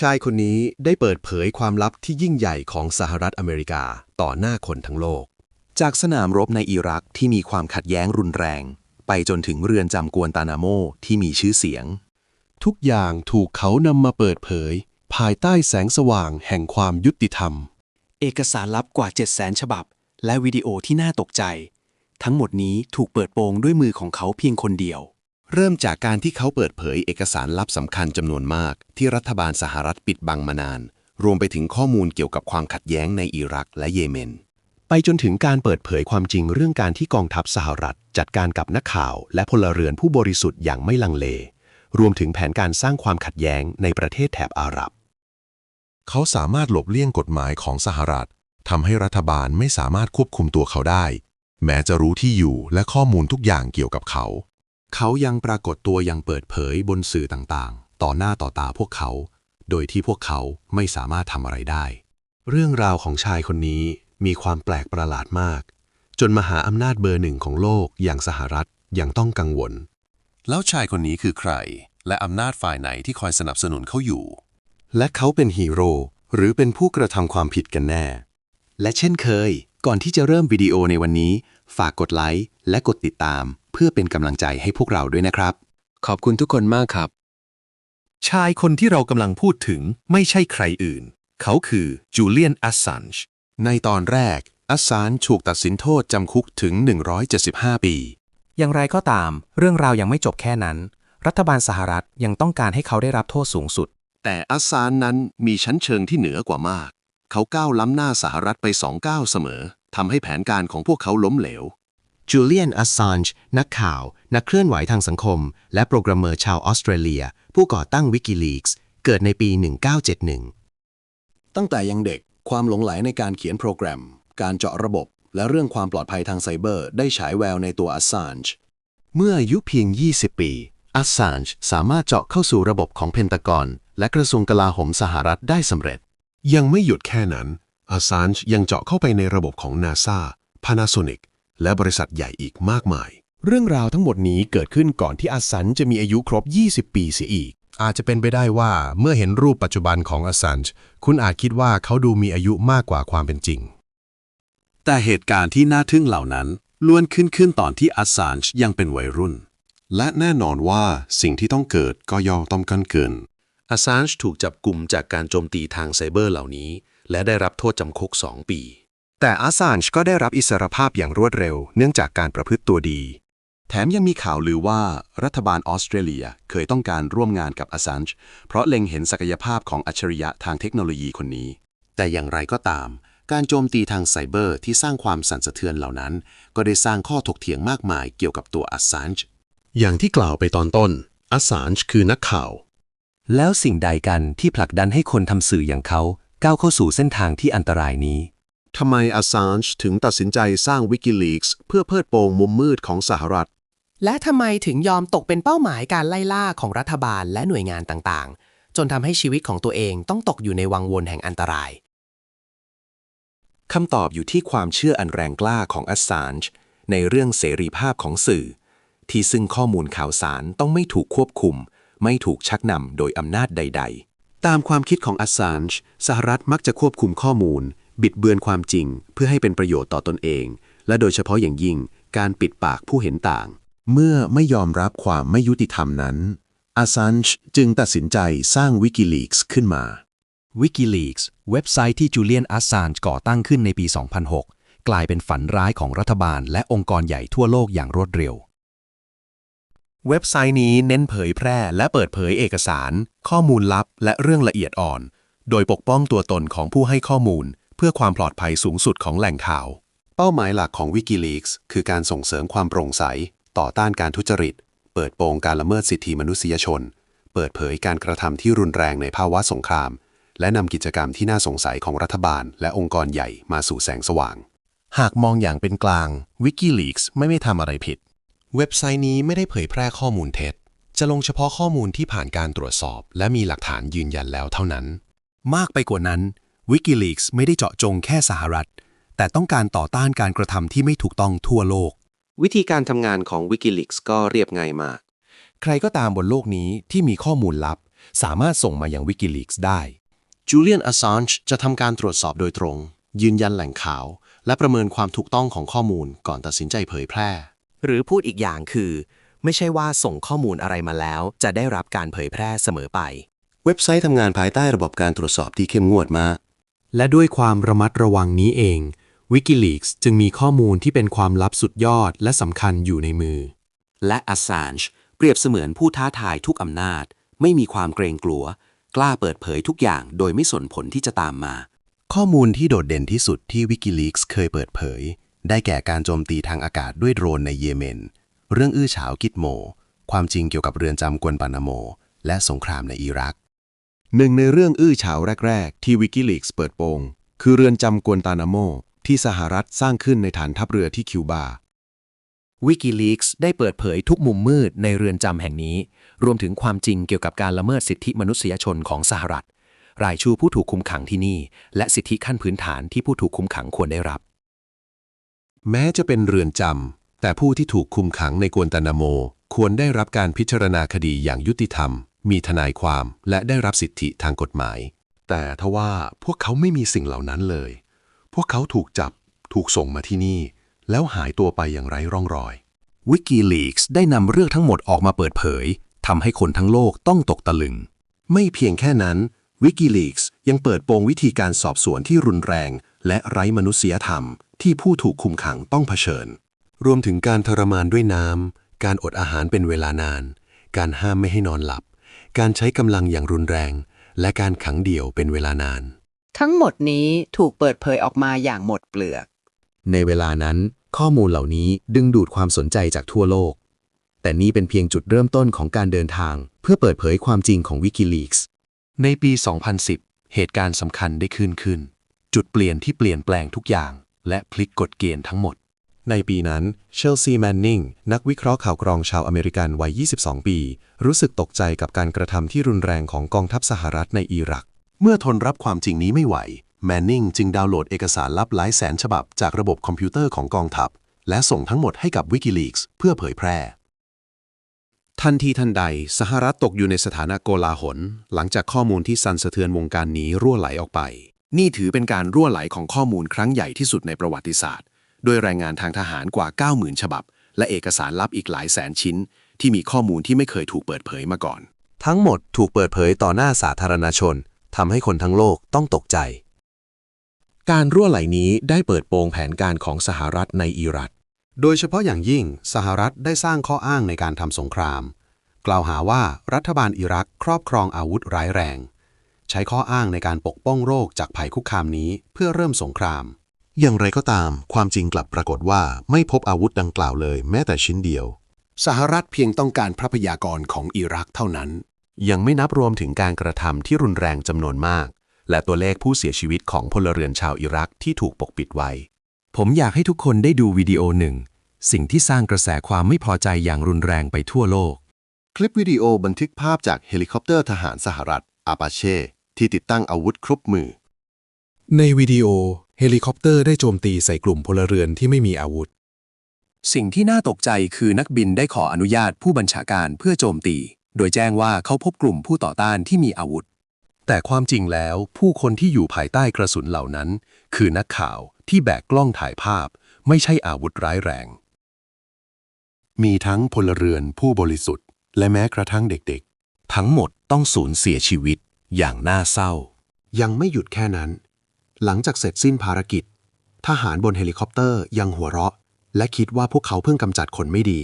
ชายคนนี้ได้เปิดเผยความลับที่ยิ่งใหญ่ของสหรัฐอเมริกาต่อหน้าคนทั้งโลก จากสนามรบในอิรักที่มีความขัดแย้งรุนแรง ไปจนถึงเรือนจำกวนตานาโมที่มีชื่อเสียง ทุกอย่างถูกเขานำมาเปิดเผย ภายใต้แสงสว่างแห่งความยุติธรรม เอกสารลับกว่า 700,000 ฉบับ และวิดีโอที่น่าตกใจ ทั้งหมดนี้ถูกเปิดโปงด้วยมือของเขาเพียงคนเดียว เริ่มจากการที่เขาเปิดเผยเอกสารลับสำคัญจำนวนมาก ที่รัฐบาลสหรัฐปิดบังมานาน รวมไปถึงข้อมูลเกี่ยวกับความขัดแย้งในอิรักและเยเมน ไปจนถึงการเปิดเผยความจริงเรื่องการที่กองทัพสหรัฐ จัดการกับนักข่าวและพลเรือนผู้บริสุทธิ์อย่างไม่ลังเล รวมถึงแผนการสร้างความขัดแย้งในประเทศแถบอาหรับ เขาสามารถหลบเลี่ยงกฎหมายของสหรัฐทำให้รัฐบาลไม่สามารถควบคุมตัวเขาได้ แม้จะรู้ที่อยู่และข้อมูลทุกอย่างเกี่ยวกับเขา เขายังปรากฏตัวอย่างเปิดเผยบนสื่อต่างๆ ต่อหน้าต่อตาพวกเขา โดยที่พวกเขาไม่สามารถทำอะไรได้ เรื่องราวของชายคนนี้มีความแปลกประหลาดมาก จนมหาอำนาจเบอร์หนึ่งของโลกอย่างสหรัฐยังต้องกังวล แล้วชายคนนี้คือใคร และอำนาจฝ่ายไหนที่คอยสนับสนุนเขาอยู่ และเขาเป็นฮีโร่หรือเป็นผู้กระทำความผิดกันแน่ และเช่นเคย ก่อนที่จะเริ่มวิดีโอในวันนี้ ฝากกดไลค์และกดติดตามเพื่อเป็นกำลังใจให้พวกเราด้วยนะครับ ขอบคุณทุกคนมากครับ ชายคนที่เรากำลังพูดถึงไม่ใช่ใครอื่น เขาคือจูเลียนอัสซันช์ในตอนแรก อัสซานถูกตัดสินโทษจำคุกถึง 175 ปี อย่างไรก็ตาม เรื่องราวยังไม่จบแค่นั้น รัฐบาลสหรัฐยังต้องการให้เขาได้รับโทษสูงสุด แต่อัสซานนั้นมีชั้นเชิงที่เหนือกว่ามาก เขาก้าวล้ำหน้าสหรัฐไปสองก้าวเสมอทำให้แผนการของพวกเขาล้มเหลว จูเลียนอัสซานจ์นักข่าว นักเคลื่อนไหวทางสังคม และโปรแกรมเมอร์ชาวออสเตรเลีย ผู้ก่อตั้งวิกิลีกส์เกิดในปี 1971 ตั้งแต่ยังเด็กความหลงไหลในการเขียนโปรแกรม การเจาะระบบ และเรื่องความปลอดภัยทางไซเบอร์ ได้ฉายแววในตัวอัสซานจ์เมื่ออายุเพียง 20 ปีอัสซานจ์สามารถเจาะเข้าสู่ระบบของเพนตากอนและกระทรวงกลาโหมสหรัฐได้สำเร็จ ยังไม่หยุดแค่นั้นอาซานช์ยังเจาะเข้าไปในระบบของ NASA Panasonic และบริษัทใหญ่อีกมากมาย เรื่องราวทั้งหมดนี้เกิดขึ้นก่อนที่อัสซันจะมีอายุครบ 20 ปีเสียอีก อาจจะเป็นไปได้ว่าเมื่อเห็นรูปปัจจุบันของอัสซันคุณอาจคิดว่าเขาดูมีอายุมากกว่าความเป็นจริง แต่เหตุการณ์ที่น่าทึ่งเหล่านั้นล้วนขึ้นขึ้นตอนที่อัสซันยังเป็นวัยรุ่น และแน่นอนว่าสิ่งที่ต้องเกิดก็ย่อมต้องกันเกินอัสซันถูกจับกลุ่มจากการโจมตีทางไซเบอร์เหล่านี้ และได้รับโทษจำคุก 2 ปี แต่อัสซานช์ก็ได้รับอิสรภาพอย่างรวดเร็ว เนื่องจากการประพฤติตัวดี แถมยังมีข่าวลือว่ารัฐบาลออสเตรเลียเคยต้องการร่วมงานกับอัสซานช์เพราะเล็งเห็นศักยภาพของอัจฉริยะทางเทคโนโลยีคนนี้ แต่อย่างไรก็ตาม การโจมตีทางไซเบอร์ที่สร้างความสั่นสะเทือนเหล่านั้น ก็ได้สร้างข้อถกเถียงมากมายเกี่ยวกับตัวอัสซานช์อย่างที่กล่าวไปตอนต้นอัสซานช์คือนักข่าว แล้วสิ่งใดกันที่ผลักดันให้คนทำสื่ออย่างเขาก้าวเข้าสู่เส้นทางที่อันตรายนี้ ทำไมอัสซานช์ถึงตัดสินใจสร้างวิกิลีกส์เพื่อเพิดโปงมุมมืดของสหรัฐ และทำไมถึงยอมตกเป็นเป้าหมายการไล่ล่าของรัฐบาลและหน่วยงานต่างๆ จนทำให้ชีวิตของตัวเองต้องตกอยู่ในวังวนแห่งอันตรายคำตอบอยู่ที่ความเชื่ออันแรงกล้าของอัสซานจ์ในเรื่องเสรีภาพของสื่อ ที่ซึ่งข้อมูลข่าวสารต้องไม่ถูกควบคุม ไม่ถูกชักนำโดยอำนาจใด ๆ ตามความคิดของอัสซานช์สหรัฐมักจะควบคุมข้อมูล บิดเบือนความจริงเพื่อให้เป็นประโยชน์ต่อตนเอง และโดยเฉพาะอย่างยิ่งการปิดปากผู้เห็นต่าง เมื่อไม่ยอมรับความไม่ยุติธรรมนั้นอัสซานช์จึงตัดสินใจสร้างวิกิลีกส์ขึ้นมา Wikileaks เว็บไซต์ที่จูเลียนอัสซานก่อตั้งขึ้นในปี 2006 กลายเป็นฝันร้ายของรัฐบาลและองค์กรใหญ่ทั่วโลกอย่างรวดเร็ว เว็บไซต์นี้เน้นเผยแพร่และเปิดเผยเอกสาร ข้อมูลลับและเรื่องละเอียดอ่อน โดยปกป้องตัวตนของผู้ให้ข้อมูล พื่อความปลอดภัยสูงสุดของแหล่งข่าว เป้าหมายหลักของ Wikileaks คือการส่งเสริมความโปร่งใส ต่อต้านการทุจริต เปิดโปงการละเมิดสิทธิมนุษยชน เปิดเผยการกระทำที่รุนแรงในภาวะสงคราม และนำกิจกรรมที่น่าสงสัยของรัฐบาล และองค์กรใหญ่มาสู่แสงสว่าง หากมองอย่างเป็นกลาง Wikileaks ไม่ไม่ทำอะไรผิด เว็บไซต์นี้ไม่ได้เผยแพร่ข้อมูลเท็จ จะลงเฉพาะข้อมูลที่ผ่านการตรวจสอบ และมีหลักฐานยืนยันแล้วเท่านั้น มากไปกว่านั้น Wikileaks ไม่ได้เจาะจงแค่สหรัฐ แต่ต้องการต่อต้านการกระทำที่ไม่ถูกต้องทั่วโลก วิธีการทำงานของ Wikileaks ก็เรียบง่ายมาก ใครก็ตามบนโลกนี้ที่มีข้อมูลลับ สามารถส่งมายัง Wikileaks ได้ Julian Assange จะทำการตรวจสอบโดยตรง ยืนยันแหล่งข่าว และประเมินความถูกต้องของข้อมูลก่อนตัดสินใจเผยแพร่ หรือพูดอีกอย่างคือ ไม่ใช่ว่าส่งข้อมูลอะไรมาแล้ว จะได้รับการเผยแพร่เสมอไป เว็บไซต์ทำงานภายใต้ระบบการตรวจสอบที่เข้มงวดมาก และด้วยความระมัดระวังนี้เอง Wikileaks จึงมีข้อมูลที่เป็นความลับสุดยอดและสำคัญอยู่ในมือ และ Assange เปรียบเสมือนผู้ท้าทายทุกอำนาจ ไม่มีความเกรงกลัว กล้าเปิดเผยทุกอย่างโดยไม่สนผลที่จะตามมา ข้อมูลที่โดดเด่นที่สุดที่ Wikileaks เคยเปิดเผย ได้แก่การโจมตีทางอากาศด้วยโดรนในเยเมน เรื่องอื้อฉาวกิดโม ความจริงเกี่ยวกับเรือนจำกวนปานาโม และสงครามในอิรัก หนึ่งในเรื่องอื้อฉาวแรก ๆ ที่ Wikileaks เปิดโปง คือเรือนจำกวนตานาโม ที่สหรัฐสร้างขึ้นในฐานทัพเรือที่คิวบา Wikileaks ได้เปิดเผยทุกมุมมืดในเรือนจำแห่งนี้ รวมถึงความจริงเกี่ยวกับการละเมิดสิทธิมนุษยชนของสหรัฐ รายชื่อผู้ถูกคุมขังที่นี่ และสิทธิขั้นพื้นฐานที่ผู้ถูกคุมขังควรได้รับ แม้จะเป็นเรือนจำแต่ผู้ที่ถูกคุมขังในกวนตานาโม ควรได้รับการพิจารณาคดีอย่างยุติธรรม มีทนายความและได้รับสิทธิทางกฎหมาย แต่ทว่าพวกเขาไม่มีสิ่งเหล่านั้นเลย พวกเขาถูกจับถูกส่งมาที่นี่ แล้วหายตัวไปอย่างไร้ร่องรอย Wikileaks ได้นำเรื่องทั้งหมดออกมาเปิดเผยทำให้คนทั้งโลกต้องตกตะลึง ไม่เพียงแค่นั้น Wikileaks ยังเปิดโปงวิธีการสอบสวนที่รุนแรง และไร้มนุษยธรรม ที่ผู้ถูกคุมขังต้องเผชิญ รวมถึงการทรมานด้วยน้ำการอดอาหารเป็นเวลานาน การห้ามไม่ให้นอนหลับ การใช้กำลังอย่างรุนแรง และการขังเดี่ยวเป็นเวลานาน ทั้งหมดนี้ถูกเปิดเผยออกมาอย่างหมดเปลือก ในเวลานั้น ข้อมูลเหล่านี้ดึงดูดความสนใจจากทั่วโลก แต่นี่เป็นเพียงจุดเริ่มต้นของการเดินทาง เพื่อเปิดเผยความจริงของ Wikileaks ในปี 2010 เหตุการณ์สำคัญได้ขึ้นขึ้น จุดเปลี่ยนที่เปลี่ยนแปลงทุกอย่าง และพลิกกฎเกณฑ์ทั้งหมด ในปีนั้นเชลซีแมนนิงนักวิเคราะห์ข่าวกรองชาวอเมริกันวัย 22 ปี รู้สึกตกใจกับการกระทำที่รุนแรงของกองทัพสหรัฐในอิรัก เมื่อทนรับความจริงนี้ไม่ไหว แมนนิงจึงดาวน์โหลดเอกสารลับหลายแสนฉบับจากระบบคอมพิวเตอร์ของกองทัพ และส่งทั้งหมดให้กับ Wikileaks เพื่อเผยแพร่ ทันทีทันใดสหรัฐตกอยู่ในสถานะโกลาหล หลังจากข้อมูลที่สั่นสะเทือนวงการนี้รั่วไหลออกไป นี่ถือเป็นการรั่วไหลของข้อมูลครั้งใหญ่ที่สุดในประวัติศาสตร์ ด้วยรายงานทางทหารกว่า 90,000 ฉบับ และเอกสารลับอีกหลายแสนชิ้น ที่มีข้อมูลที่ไม่เคยถูกเปิดเผยมาก่อน ทั้งหมดถูกเปิดเผยต่อหน้าสาธารณชนทำให้คนทั้งโลกต้องตกใจ การรั่วไหลนี้ได้เปิดโปงแผนการของสหรัฐในอิรักโดยเฉพาะอย่างยิ่งสหรัฐได้สร้างข้ออ้างในการทำสงคราม กล่าวหาว่ารัฐบาลอิรักครอบครองอาวุธร้ายแรง ใช้ข้ออ้างในการปกป้องโรคจากภัยคุกคามนี้เพื่อเริ่มสงคราม อย่างไรก็ตาม ความจริงกลับปรากฏว่าไม่พบอาวุธดังกล่าวเลย แม้แต่ชิ้นเดียว สหรัฐเพียงต้องการทรัพยากรของอิรักเท่านั้น ยังไม่นับรวมถึงการกระทำที่รุนแรงจำนวนมาก และตัวเลขผู้เสียชีวิตของพลเรือนชาวอิรักที่ถูกปกปิดไว้ ผมอยากให้ทุกคนได้ดูวิดีโอหนึ่ง สิ่งที่สร้างกระแสความไม่พอใจอย่างรุนแรงไปทั่วโลก คลิปวิดีโอบันทึกภาพจากเฮลิคอปเตอร์ทหารสหรัฐอาปาเช่ที่ติดตั้งอาวุธครบมือ ในวิดีโอ เฮลิคอปเตอร์ได้โจมตีใส่กลุ่มพลเรือนที่ไม่มีอาวุธ สิ่งที่น่าตกใจคือนักบินได้ขออนุญาตผู้บัญชาการเพื่อโจมตี โดยแจ้งว่าเขาพบกลุ่มผู้ต่อต้านที่มีอาวุธ แต่ความจริงแล้วผู้คนที่อยู่ภายใต้กระสุนเหล่านั้น คือนักข่าวที่แบกกล้องถ่ายภาพ ไม่ใช่อาวุธร้ายแรง มีทั้งพลเรือนผู้บริสุทธิ์ และแม้กระทั่งเด็กทั้งหมดต้องสูญเสียชีวิตอย่างน่าเศร้า ยังไม่หยุดแค่นั้น หลังจากเสร็จสิ้นภารกิจ ทหารบนเฮลิคอปเตอร์ยังหัวเราะ และคิดว่าพวกเขาเพิ่งกำจัดคนไม่ดี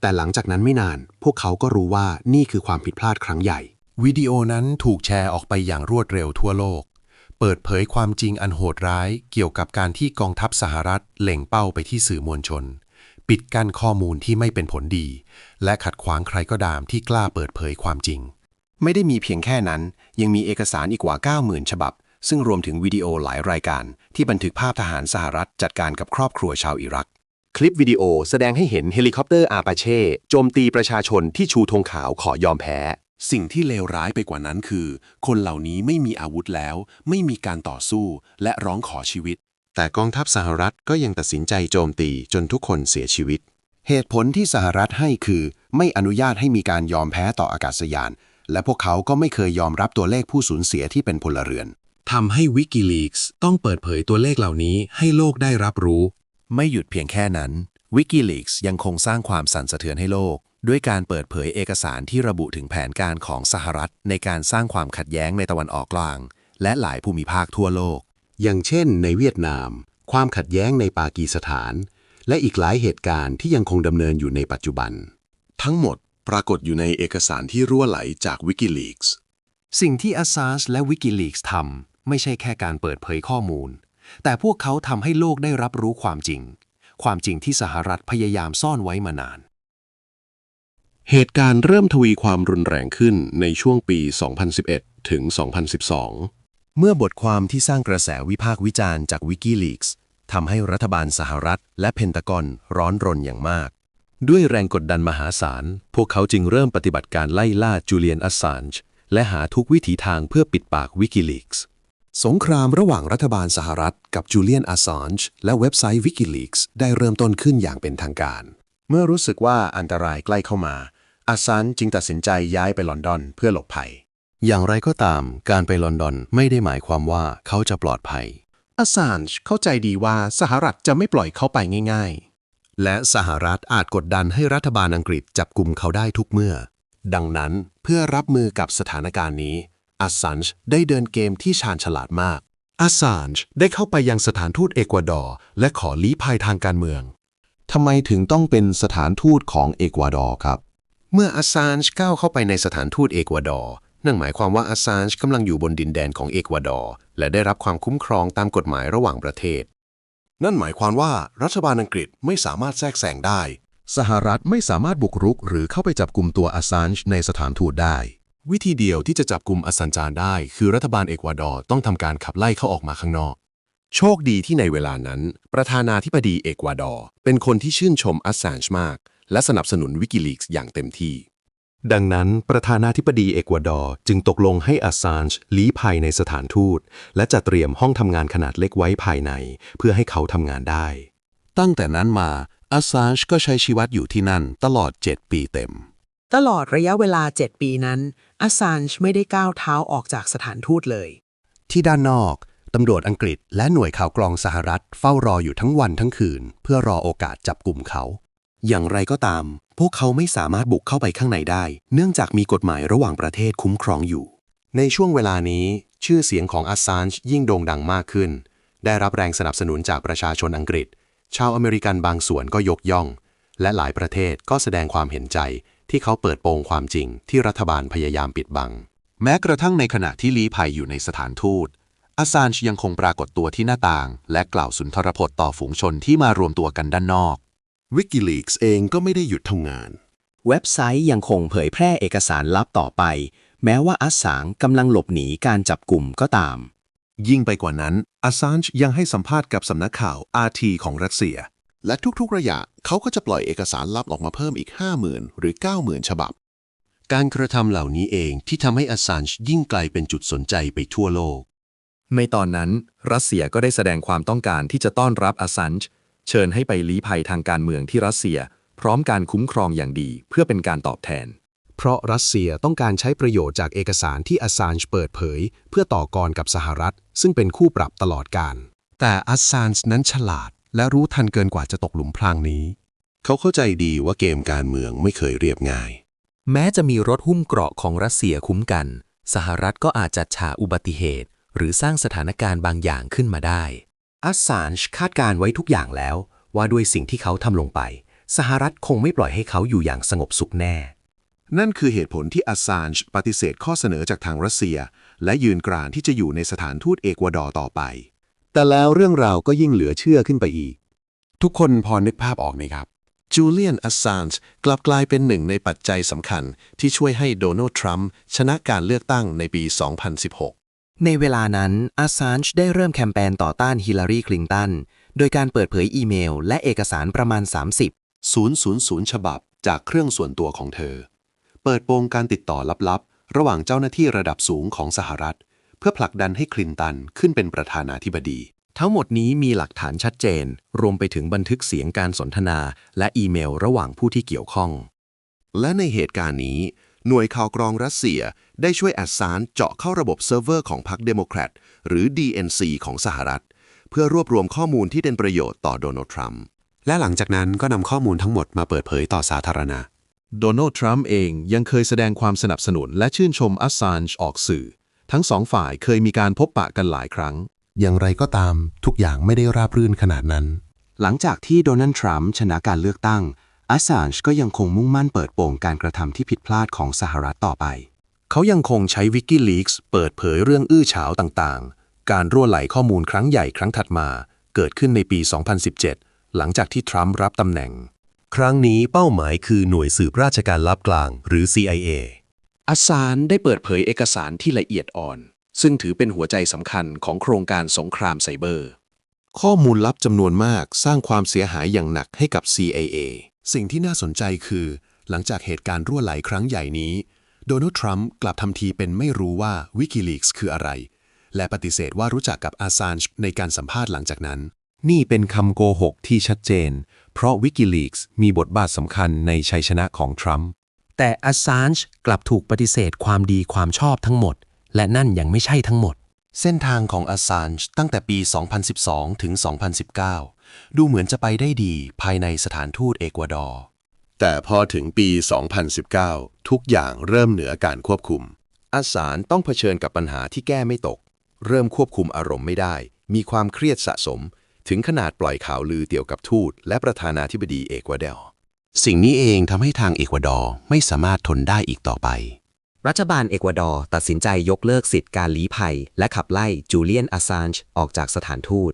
แต่หลังจากนั้นไม่นานพวกเขาก็รู้ว่านี่คือความผิดพลาดครั้งใหญ่ วิดีโอนั้นถูกแชร์ออกไปอย่างรวดเร็วทั่วโลก เปิดเผยความจริงอันโหดร้าย เกี่ยวกับการที่กองทัพสหรัฐเล็งเป้าไปที่สื่อมวลชน ปิดกั้นข้อมูลที่ไม่เป็นผลดี และขัดขวางใครก็ตามที่กล้าเปิดเผยความจริงไม่ได้มีเพียงแค่นั้นยังมีเอกสารอีกกว่า 90,000 ฉบับ ซึ่งรวมถึงวิดีโอหลายรายการที่บันทึกภาพทหารสหรัฐจัดการกับครอบครัวชาวอิรัก คลิปวิดีโอแสดงให้เห็นเฮลิคอปเตอร์อาปาเช่โจมตีประชาชนที่ชูธงขาวขอยอมแพ้ สิ่งที่เลวร้ายไปกว่านั้นคือ คนเหล่านี้ไม่มีอาวุธแล้ว ไม่มีการต่อสู้และร้องขอชีวิต แต่กองทัพสหรัฐก็ยังตัดสินใจโจมตีจนทุกคนเสียชีวิต เหตุผลที่สหรัฐให้คือ ไม่อนุญาตให้มีการยอมแพ้ต่ออากาศยาน และพวกเขาก็ไม่เคยยอมรับตัวเลขผู้สูญเสียที่เป็นพลเรือน ทำให้ Wikileaks ต้องเปิดเผยตัวเลขเหล่านี้ให้โลกได้รับรู้ ไม่หยุดเพียงแค่นั้น Wikileaks ยังคงสร้างความสั่นสะเทือนให้โลก ด้วยการเปิดเผยเอกสารที่ระบุถึงแผนการของสหรัฐ ในการสร้างความขัดแย้งในตะวันออกกลาง และหลายภูมิภาคทั่วโลก อย่างเช่น ในเวียดนาม ความขัดแย้งในปากีสถาน และอีกหลายเหตุการณ์ที่ยังคงดำเนินอยู่ในปัจจุบัน ทั้งหมดปรากฏอยู่ในเอกสารที่รั่วไหลจาก Wikileaks สิ่งที่ Assange และ Wikileaks ทำ ไม่ใช่แค่การเปิดเผยข้อมูล แต่พวกเขาทำให้โลกได้รับรู้ความจริง ความจริงที่สหรัฐพยายามซ่อนไว้มานาน เหตุการณ์เริ่มทวีความรุนแรงขึ้นในช่วงปี 2011 ถึง 2012 เมื่อบทความที่สร้างกระแสวิพากษ์วิจารณ์จาก Wikileaks ทำให้รัฐบาลสหรัฐ และเพนตากอนร้อนรนอย่างมาก ด้วยแรงกดดันมหาศาล พวกเขาจึงเริ่มปฏิบัติการไล่ล่าจูเลียนอัสซานจ์และหาทุกวิถีทางเพื่อปิดปาก Wikileaks ส สงครามระหว่างรัฐบาลสหรัฐกับจูเลียนอ s ซานจ์และเว็บไซต์ Wikileaks ได้เริ่มต้นขึ้นอย่างเป็นทางการ เมื่อรู้สึกว่าอันตรายใกล้เข้ามาอาซานจึงตัดสินใจย้ายไปลอนดอนเพื่อหลบภัย อย่างไรก็ตาม การไปลอนดอนไม่ได้หมายความว่าเขาจะปลอดภัยอาซานเข้าใจดีว่าสหรัฐจะไม่ปล่อยเขาไปง่ายและสหรัฐอาจกดดันให้รัฐบาลอังกฤษจับกลุ่มเขาได้ทุกเมื่อ ดังนั้นเพื่อรับมือกับสถานการณ์นี้ อาซานได้เดินเกมที่ชาญฉลาดมาก อัสซานจ์ได้เข้าไปยังสถานทูตเอกวาดอร์และขอลี้ภัยทางการเมืองทำไมถึงต้องเป็นสถานทูตของเอกวาดอร์ครับ เมื่ออาซานก้าวเข้าไปในสถานทูตเอกวาดอร์นั่นหมายความว่าอาซานกำลังอยู่บนดินแดนของเอกวาดอร์และได้รับความคุ้มครองตามกฎหมายระหว่างประเทศ นั่นหมายความว่ารัฐบาลอังกฤษไม่สามารถแทรกแซงได้ สหรัฐไม่สามารถบุกรุกหรือเข้าไปจับกลุ่มตัวอัสซานจ์ในสถานทูตได้ วิธีเดียวที่จะจับกลุ่มอัสซันจานได้ คือรัฐบาลเอกวาดอร์ต้องทำการขับไล่เขาออกมาข้างนอก โชคดีที่ในเวลานั้น ประธานาธิบดีเอกวาดอร์เป็นคนที่ชื่นชมอัสซานจ์มาก และสนับสนุนวิกิลีกส์อย่างเต็มที่ ดังนั้น ประธานาธิบดีเอกวาดอร์จึงตกลงให้อัสซานจ์ลี้ภัยในสถานทูต และจัดเตรียมห้องทำงานขนาดเล็กไว้ภายใน เพื่อให้เขาทำงานได้ ตั้งแต่นั้นมาอัสซานจ์ก็ใช้ชีวิตอยู่ที่นั่นตลอด 7 ปีเต็ม ตลอดระยะเวลา 7 ปีนั้นอัสซานจ์ไม่ได้ก้าวเท้าออกจากสถานทูตเลย ที่ด้านนอก ตำรวจอังกฤษและหน่วยข่าวกรองสหรัฐเฝ้ารออยู่ทั้งวันทั้งคืน เพื่อรอโอกาสจับกลุ่มเขา อย่างไรก็ตาม พวกเขาไม่สามารถบุกเข้าไปข้างในได้ เนื่องจากมีกฎหมายระหว่างประเทศคุ้มครองอยู่ ในช่วงเวลานี้ ชื่อเสียงของอัสซานจ์ยิ่งโด่งดังมากขึ้น ได้รับแรงสนับสนุนจากประชาชนอังกฤษ ชาวอเมริกันบางส่วนก็ยกย่อง และหลายประเทศก็แสดงความเห็นใจ ที่เขาเปิดโปงความจริงที่รัฐบาลพยายามปิดบัง แม้กระทั่งในขณะที่ลี้ภัยอยู่ในสถานทูตอัสซานจ์ยังคงปรากฏตัวที่หน้าต่าง และกล่าวสุนทรพจน์ต่อฝูงชนที่มารวมตัวกันด้านนอก Wikileaks เองก็ไม่ได้หยุดทำงาน เว็บไซต์ยังคงเผยแพร่เอกสารลับต่อไป แม้ว่าอัสสางกำลังหลบหนีการจับกลุ่มก็ตาม ยิ่งไปกว่านั้นอาซานยังให้สัมภาษณ์กับสำนักข่าว RT ของรัสเซีย และทุกๆระยะเขาก็จะปล่อยเอกสารลับออกมาเพิ่มอีก 50,000 หรือ 90,000 ฉบับ การกระทำเหล่านี้เองที่ทำให้อัสซานจ์ยิ่งกลายเป็นจุดสนใจไปทั่วโลก ในตอนนั้น รัสเซียก็ได้แสดงความต้องการที่จะต้อนรับอาซันจ์เชิญให้ไปลี้ภัยทางการเมืองที่รัสเซีย พร้อมการคุ้มครองอย่างดีเพื่อเป็นการตอบแทน เพราะรัสเซียต้องการใช้ประโยชน์จากเอกสารที่อัสซานจ์เปิดเผย เพื่อต่อกรกับสหรัฐ ซึ่งเป็นคู่ปรับตลอดการ แต่อัสซานจ์นั้นฉลาด และรู้ทันเกินกว่าจะตกหลุมพรางนี้ เขาเข้าใจดีว่าเกมการเมืองไม่เคยเรียบง่าย แม้จะมีรถหุ้มเกราะของรัสเซียคุ้มกัน สหรัฐก็อาจจัดฉากอุบัติเหตุ หรือสร้างสถานการณ์บางอย่างขึ้นมาได้อัสซานจ์คาดการไว้ทุกอย่างแล้ว ว่าด้วยสิ่งที่เขาทำลงไป สหรัฐคงไม่ปล่อยให้เขาอยู่อย่างสงบสุขแน่ นั่นคือเหตุผลที่อาซานจ์ปฏิเสธข้อเสนอจากทางรัสเซีย และยืนกรานที่จะอยู่ในสถานทูตเอกวาดอร์ต่อไป แต่แล้วเรื่องราวก็ยิ่งเหลือเชื่อขึ้นไปอีก ทุกคนพอนึกภาพออกไหมครับ จูเลียนอัสซานจ์กลับกลายเป็นหนึ่งในปัจจัยสำคัญที่ช่วยให้โดนัลด์ทรัมป์ชนะการเลือกตั้งในปี 2016 ในเวลานั้นอัสซานจ์ได้เริ่มแคมเปญต่อต้านฮิลลารีคลินตัน โดยการเปิดเผยอีเมล และเอกสารประมาณ 30 000 ฉบับจากเครื่องส่วนตัวของเธอ เปิดโปงการติดต่อลับๆ ระหว่างเจ้าหน้าที่ระดับสูงของสหรัฐเพื่อผลักดันให้คลินตันขึ้นเป็นประธานาธิบดี ทั้งหมดนี้มีหลักฐานชัดเจน รวมไปถึงบันทึกเสียงการสนทนา และอีเมลระหว่างผู้ที่เกี่ยวข้อง และในเหตุการณ์นี้ หน่วยข่าวกรองรัสเซียได้ช่วยแอดซานเจาะเข้าระบบเซิร์ฟเวอร์ของพรรคเดโมแครตหรือ DNC ของสหรัฐ เพื่อรวบรวมข้อมูลที่เป็นประโยชน์ต่อโดนัลด์ทรัมป์และหลังจากนั้นก็นำข้อมูลทั้งหมดมาเปิดเผยต่อสาธารณะ โดนัลด์ทรัมป์เองยังเคยแสดงความสนับสนุนและชื่นชมอัสซานจ์ออกสื่อ ทั้งสองฝ่ายเคยมีการพบปะกันหลายครั้ง อย่างไรก็ตามทุกอย่างไม่ได้ราบรื่นขนาดนั้น หลังจากที่โดนัลด์ทรัมป์ชนะการเลือกตั้งอัสซานจ์ก็ยังคงมุ่งมั่นเปิดโปงการกระทำที่ผิดพลาดของสหรัฐต่อไป เขายังคงใช้ Wikileaks เปิดเผยเรื่องอื้อฉาวต่างๆ การรั่วไหลข้อมูลครั้งใหญ่ครั้งถัดมา เกิดขึ้นในปี 2017 หลังจากที่ทรัมป์รับตำแหน่ง ครั้งนี้เป้าหมายคือหน่วยสืบราชการลับกลางหรือ CIA อัสซานได้เปิดเผยเอกสารที่ละเอียดอ่อน ซึ่งถือเป็นหัวใจสำคัญของโครงการสงครามไซเบอร์ ข้อมูลลับจำนวนมากสร้างความเสียหายอย่างหนักให้กับ CIA สิ่งที่น่าสนใจคือ หลังจากเหตุการณ์รั่วไหลครั้งใหญ่นี้ โดนัลด์ทรัมป์กลับทำทีเป็นไม่รู้ว่า Wikileaks คืออะไร และปฏิเสธว่ารู้จักกับอาซานจ์ในการสัมภาษณ์หลังจากนั้น นี่เป็นคำโกหกที่ชัดเจน เพราะ Wikileaks มีบทบาทสำคัญในชัยชนะของทรัมป์ แต่อัสซานจ์กลับถูกปฏิเสธความดีความชอบทั้งหมด และนั่นยังไม่ใช่ทั้งหมด เส้นทางของอาซานจ์ตั้งแต่ปี 2012 ถึง 2019 ดูเหมือนจะไปได้ดีภายในสถานทูตเอกวาดอร์ แต่พอถึงปี 2019 ทุกอย่างเริ่มเหนือการควบคุม อาสารต้องเผชิญกับปัญหาที่แก้ไม่ตก เริ่มควบคุมอารมณ์ไม่ได้ มีความเครียดสะสม ถึงขนาดปล่อยข่าวลือเกี่ยวกับทูตและประธานาธิบดีเอกวาดอร์ สิ่งนี้เองทำให้ทางเอกวาดอร์ไม่สามารถทนได้อีกต่อไป รัฐบาลเอกวาดอร์ตัดสินใจยกเลิกสิทธิ์การลี้ภัย และขับไล่จูเลียนอ s ซานจ์ออกจากสถานทูต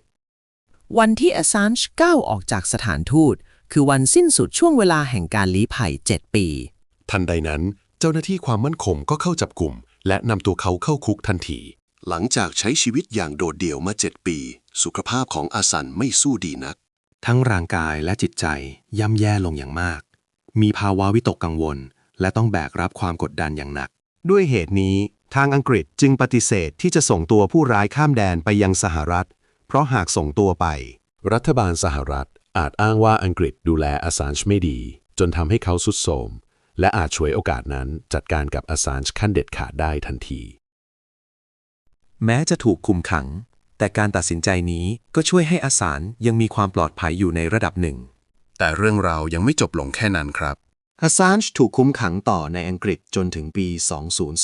วันที่อ s ซานจ์ก้าวออกจากสถานทูต คือวันสิ้นสุดช่วงเวลาแห่งการลี้ภัย 7 ปี ทันใดนั้น เจ้าหน้าที่ความมั่นคงก็เข้าจับกลุ่ม และนำตัวเขาเข้าคุกทันที หลังจากใช้ชีวิตอย่างโดดเดี่ยวมา 7 ปี สุขภาพของอาสันไม่สู้ดีนัก ทั้งร่างกายและจิตใจย่ำแย่ลงอย่างมาก มีภาวะวิตกกังวล และต้องแบกรับความกดดันอย่างหนัก ด้วยเหตุนี้ ทางอังกฤษจึงปฏิเสธที่จะส่งตัวผู้ร้ายข้ามแดนไปยังสหรัฐ เพราะหากส่งตัวไป รัฐบาลสหรัฐอาจอ้างว่าอังกฤษดูแลอาซานจ์ไม่ดี จนทำให้เขาสุดโทรมและอาจฉวยโอกาสนั้นจัดการกับอาซานจ์ขั้นเด็ดขาดได้ทันที แม้จะถูกคุมขัง แต่การตัดสินใจนี้ก็ช่วยให้อาสารยังมีความปลอดภัยอยู่ในระดับหนึ่ง แต่เรื่องราวยังไม่จบลงแค่นั้นครับอัสซานจ์ถูกคุมขังต่อในอังกฤษจนถึงปี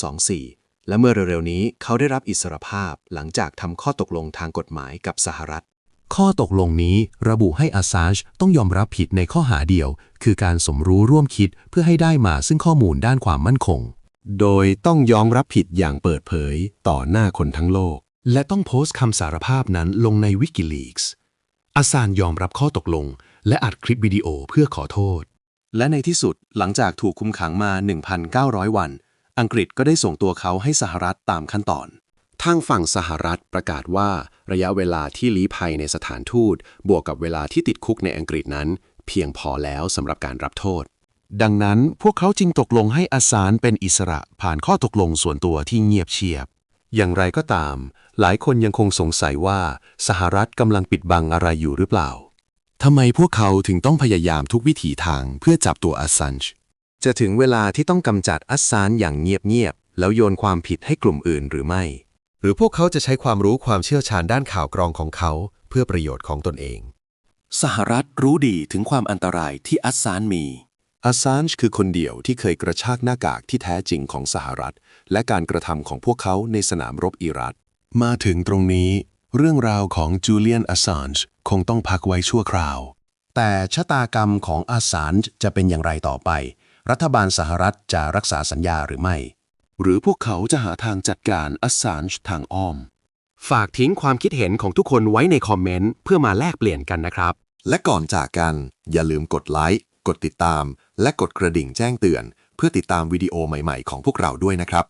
2024 และเมื่อเร็วๆนี้เขาได้รับอิสรภาพหลังจากทำข้อตกลงทางกฎหมายกับสหรัฐ ข้อตกลงนี้ระบุให้อาซานจ์ต้องยอมรับผิดในข้อหาเดียว คือการสมรู้ร่วมคิดเพื่อให้ได้มาซึ่งข้อมูลด้านความมั่นคง โดยต้องยอมรับผิดอย่างเปิดเผยต่อหน้าคนทั้งโลก และต้องโพสต์คำสารภาพนั้นลงใน Wikileaks อาซานยอมรับข้อตกลง และอัดคลิปวิดีโอเพื่อขอโทษ และในที่สุดหลังจากถูกคุมขังมา 1,900 วัน อังกฤษก็ได้ส่งตัวเขาให้สหรัฐตามขั้นตอน ทางฝั่งสหรัฐประกาศว่าระยะเวลาที่ลี้ภัยในสถานทูต บวกกับเวลาที่ติดคุกในอังกฤษนั้น เพียงพอแล้วสำหรับการรับโทษ ดังนั้นพวกเขาจึงตกลงให้อาซานเป็นอิสระผ่านข้อตกลงส่วนตัวที่เงียบเชียบ อย่างไรก็ตาม หลายคนยังคงสงสัยว่าสหรัฐกำลังปิดบังอะไรอยู่หรือเปล่า ทำไมพวกเขาถึงต้องพยายามทุกวิถีทางเพื่อจับตัวอัสซันจ์จะถึงเวลาที่ต้องกำจัดอัสซานอย่างเงียบๆแล้วโยนความผิดให้กลุ่มอื่นหรือไม่ หรือพวกเขาจะใช้ความรู้ความเชี่ยวชาญด้านข่าวกรองของเขา เพื่อประโยชน์ของตนเอง สหรัฐรู้ดีถึงความอันตรายที่อัสซานมี อัสซานจ์คือคนเดียวที่เคยกระชากหน้ากากที่แท้จริงของสหรัฐ และการกระทำของพวกเขาในสนามรบอิรักมาถึงตรงนี้ เรื่องราวของจูเลียนอ s ซานจ์คงต้องพักไว้ชั่วคราว แต่ชะตากรรมของอาซานจะเป็นอย่างไรต่อไป รัฐบาลสหรัฐจะรักษาสัญญาหรือไม่ หรือพวกเขาจะหาทางจัดการอัสซานจ์ทางอ้อม ฝากทิ้งความคิดเห็นของทุกคนไว้ในคอมเมนต์เพื่อมาแลกเปลี่ยนกันนะครับ และก่อนจากกันอย่าลืมกดไลค์ กดติดตาม และกดกระดิ่งแจ้งเตือน เพื่อติดตามวิดีโอใหม่ ๆ ของพวกเราด้วยนะครับ